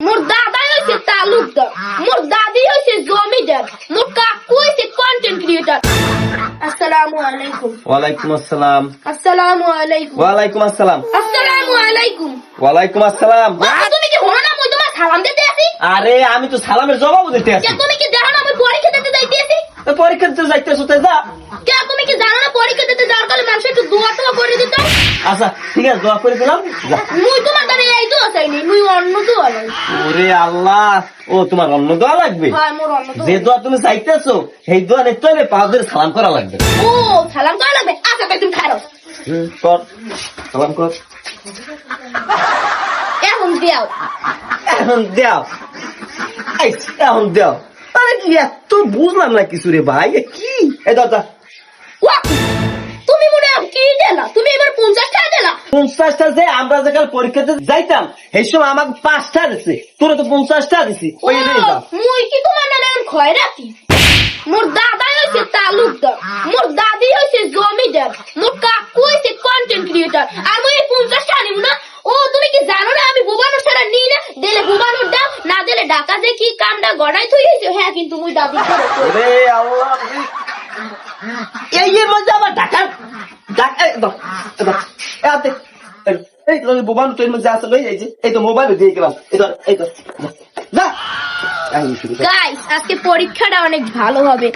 মোর তালুকদার মোর দাদি হইছে জমিদার মোর কাকু কন্টেন্ট ক্রিয়েটর আসসালামু আলাইকুম ওয়ালাইকুম আসসালাম আসসালামু আলাইকুম ওয়ালাইকুম আসসালাম আসসালামু আলাইকুম ওয়ালাইকুম আসসালাম তুমি কি হলো না মই তোমার সালাম দিতে আসি? আরে আমি তো সালামের জবাব দিতে তুমি কি জানো না আমি পরীক্ষা দিতে তো পরীক্ষা দিতে যাইতেছো তাই যা। কে তুমি কি জানো না পরীক্ষা দিতে যাওয়ার কালে মানুষ একটু দোয়া টোয়া করে দিত আচ্ছা ঠিক আছে দোয়া করে দিলাম। মুই তোমার দ্বারা এই মুই অন্য দোয়া নাই ওরে আল্লাহ ও তোমার অন্য দোয়া লাগবে? হয় মোর অন্য যে দোয়া দোয়া তুমি চাইতেছো সেই দোয়া নিতে হলে পা সালাম করা লাগবে। ও সালাম করা লাগবে? আচ্ছা তাই তুমি খারো কর সালাম কর। এখন দেও এখন দেও এখন দেও আরে কি এত বুঝলাম না কিছু রে ভাই কি? পঞ্চাশটা যে আমরা যেখানে পরীক্ষাতে যাইতাম এই সময় আমাকে পাঁচটা দিছে। তোরা তো পঞ্চাশটা দিছি। ওই মুই কি তোমার নানার মোর দাদাই হইছে তালুকদার। মোর দাদি হইছে জমিদার মোর কাকু হইছে কন্টেন্ট ক্রিয়েটর আর মুই এই পঞ্চাশ টাকা নিব না? ও তুমি কি জানো না আমি বুবানোর ছাড়া নিই না? দিলে বুবানোর দাও না দিলে ডাকা যে কি কামটা গড়াই থই হ্যাঁ কিন্তু মুই দাদি করে এই এর মধ্যে আবার ঢাকা ঢাকা এই দাও, এই দাও, এই মোবাইল তো মধ্যে আছে লই যাইছে। এই তো মোবাইল দিয়ে গেলাম। এই তো না এই। গাইস আজকে পরীক্ষাটা অনেক ভালো হবে।